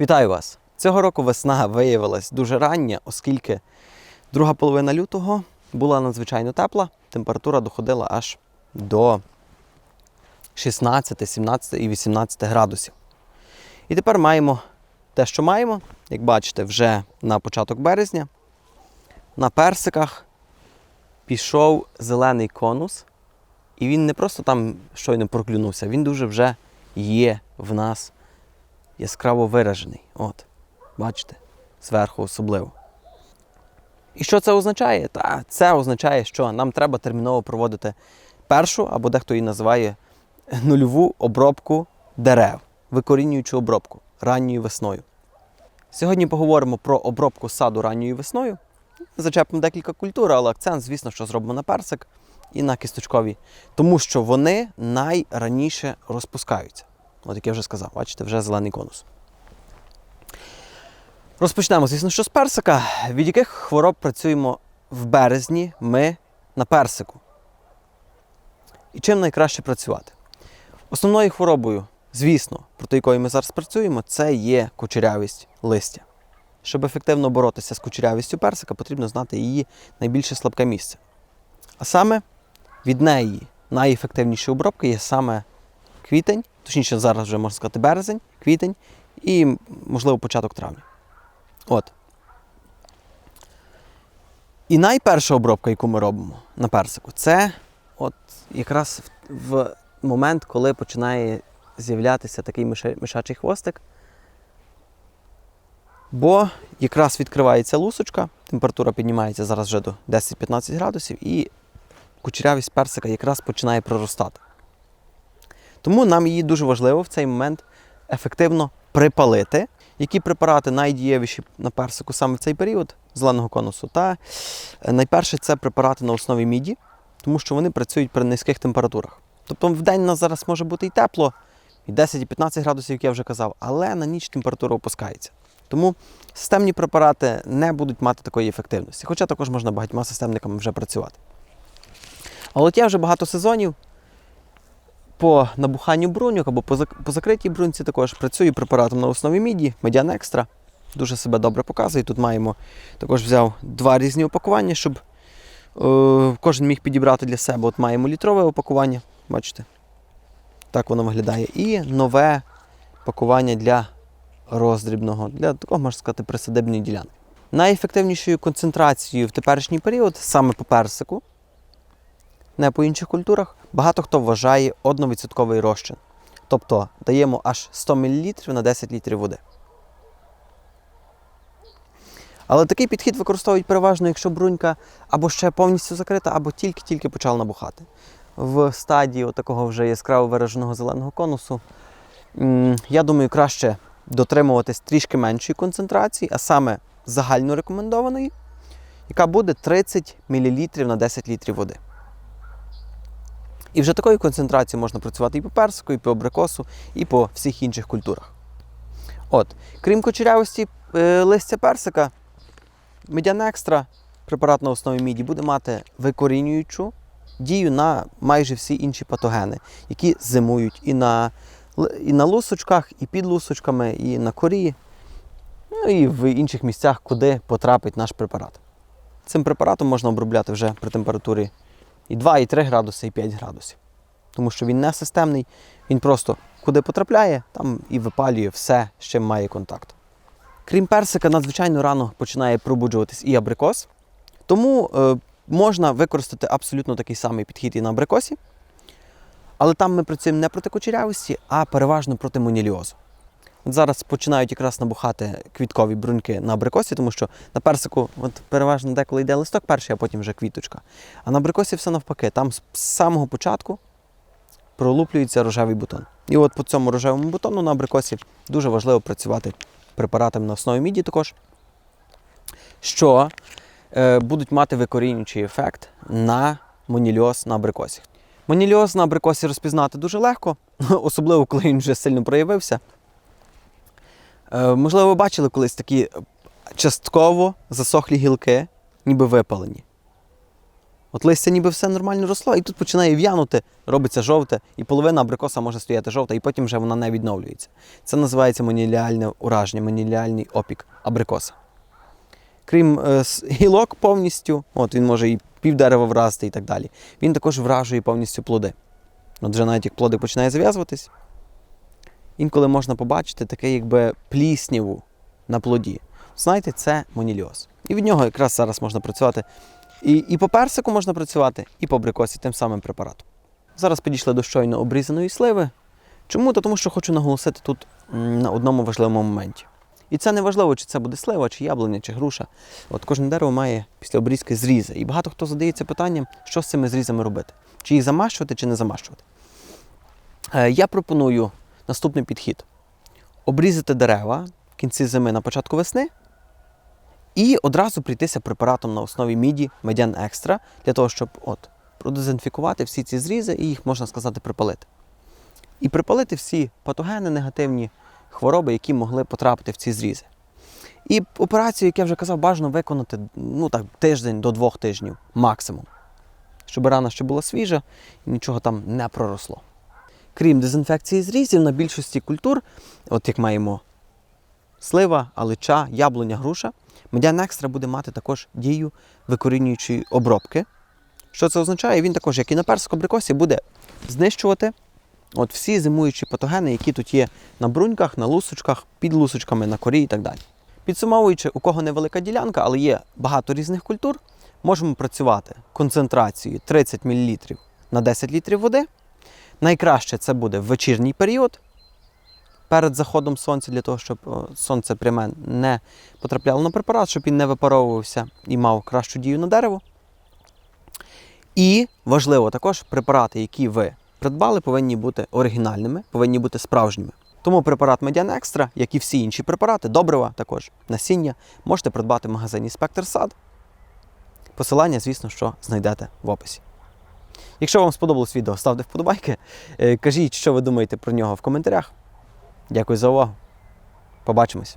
Вітаю вас! Цього року весна виявилась дуже рання, оскільки друга половина лютого була надзвичайно тепла, температура доходила аж до 16, 17 і 18 градусів. І тепер маємо те, що маємо. Як бачите, вже на початок березня на персиках пішов зелений конус, і він не просто там щойно проклюнувся, він дуже вже є в нас яскраво виражений. От, бачите, зверху особливо. І що це означає? Та це означає, що нам треба терміново проводити першу, або дехто її називає нульову обробку дерев, викорінюючу обробку ранньою весною. Сьогодні поговоримо про обробку саду ранньою весною. Зачепимо декілька культур, але акцент, звісно, що зробимо на персик і на кісточкові, тому що вони найраніше розпускаються. От як я вже сказав, бачите, вже зелений конус. Розпочнемо, звісно, що з персика. Від яких хвороб працюємо в березні ми на персику. І чим найкраще працювати? Основною хворобою, звісно, проти якої ми зараз працюємо, це є кучерявість листя. Щоб ефективно боротися з кучерявістю персика, потрібно знати її найбільше слабке місце. А саме від неї найефективніші обробки є саме квітень, точніше, зараз вже можна сказати березень, квітень і, можливо, початок травня. От. І найперша обробка, яку ми робимо на персику, це от якраз в, момент, коли починає з'являтися такий мишачий хвостик. Бо якраз відкривається лусочка, температура піднімається зараз вже до 10-15 градусів, і кучерявість персика якраз починає проростати. Тому нам її дуже важливо в цей момент ефективно припалити. Які препарати найдієвіші на персику саме в цей період зеленого конусу? Та е, найперше це препарати на основі міді, тому що вони працюють при низьких температурах. Тобто в день у нас зараз може бути і тепло, і 10, і 15 градусів, як я вже казав, але на ніч температура опускається. Тому системні препарати не будуть мати такої ефективності, хоча також можна багатьма системниками вже працювати. А от я вже багато сезонів по набуханню бруньок або по, закритій бруньці також працюю препаратом на основі міді, Медіан Екстра. Дуже себе добре показує. Тут маємо також взяв два різні опакування, щоб е, кожен міг підібрати для себе. От маємо літрове опакування, бачите? Так воно виглядає. І нове пакування для роздрібного, для такого, можна сказати, присадибної ділянки. Найефективнішою концентрацією в теперішній період, саме по персику, не по інших культурах, багато хто вважає 1% розчин. Тобто даємо аж 100 мл на 10 літрів води. Але такий підхід використовують переважно, якщо брунька або ще повністю закрита, або тільки-тільки почала набухати. В стадії такого вже яскраво вираженого зеленого конусу, я думаю, краще дотримуватись трішки меншої концентрації, а саме загально рекомендованої, яка буде 30 мл на 10 літрів води. І вже такою концентрацією можна працювати і по персику, і по абрикосу, і по всіх інших культурах. От, крім кучерявості е, листя персика, екстра, препарат на основі міді, буде мати викорінюючу дію на майже всі інші патогени, які зимують і на, і на лусочках, і під лусочками, і на корі, ну і в інших місцях, куди потрапить наш препарат. Цим препаратом можна обробляти вже при температурі і 2, і 3 градуси, і 5 градусів. Тому що він не системний, він просто куди потрапляє, там і випалює все, з чим має контакт. Крім персика, надзвичайно рано починає пробуджуватись і абрикос. Тому е, можна використати абсолютно такий самий підхід і на абрикосі. Але там ми працюємо не проти кучерявості, а переважно проти моніліозу. От зараз починають якраз набухати квіткові бруньки на абрикосі, тому що на персику от переважно деколи йде листок перший, а потім вже квіточка. А на абрикосі все навпаки. Там з самого початку пролуплюється рожевий бутон. І от по цьому рожевому бутону на абрикосі дуже важливо працювати препаратами на основі міді також, що е, будуть мати викорінюючий ефект на монільоз на абрикосі. Монільоз на абрикосі розпізнати дуже легко, особливо коли він вже сильно проявився. Е, можливо, ви бачили колись такі частково засохлі гілки, ніби випалені. От листя ніби все нормально росло, і тут починає в'янути, робиться жовте, і половина абрикоса може стояти жовта, і потім вже вона не відновлюється. Це називається моніліальне ураження, моніліальний опік абрикоса. Крім е, гілок повністю, от він може і пів дерева вразити і так далі. Він також вражує повністю плоди. От вже навіть як плодик починає зав'язуватись, інколи можна побачити таке, якби плісняву на плоді. Знаєте, це моніліоз. І від нього якраз зараз можна працювати. І, і по персику можна працювати, і по абрикосі тим самим препаратом. Зараз підійшли до щойно обрізаної сливи. Чому? Та тому що хочу наголосити тут на одному важливому моменті. І це не важливо, чи це буде слива, чи яблуня, чи груша. От кожне дерево має після обрізки зрізи. І багато хто задається питанням, що з цими зрізами робити. Чи їх замащувати, чи не замащувати. Е, Я пропоную наступний підхід: обрізати дерева в кінці зими на початку весни. І одразу прийтися препаратом на основі міді медян екстра для того, щоб от, продезінфікувати всі ці зрізи і їх, можна сказати, припалити. І припалити всі патогени, негативні хвороби, які могли потрапити в ці зрізи. І операцію, як я вже казав, бажано виконати ну, так, тиждень до двох тижнів максимум, щоб рана ще була свіжа і нічого там не проросло. Крім дезінфекції зрізів, на більшості культур, от як маємо слива, алича, яблуня, груша, медян екстра буде мати також дію викорінюючої обробки. Що це означає? Він також, як і на персику абрикосі, буде знищувати от всі зимуючі патогени, які тут є на бруньках, на лусочках, під лусочками, на корі і так далі. Підсумовуючи, у кого невелика ділянка, але є багато різних культур, можемо працювати концентрацією 30 мл на 10 літрів води. Найкраще це буде в вечірній період, перед заходом сонця, для того, щоб сонце пряме не потрапляло на препарат, щоб він не випаровувався і мав кращу дію на дерево. І важливо також, препарати, які ви придбали, повинні бути оригінальними, повинні бути справжніми. Тому препарат Median Extra, як і всі інші препарати, добрива також, насіння, можете придбати в магазині Спектр Сад. Посилання, звісно, що знайдете в описі. Якщо вам сподобалось відео, ставте вподобайки. Е, Кажіть, що ви думаєте про нього в коментарях. Дякую за увагу. Побачимось.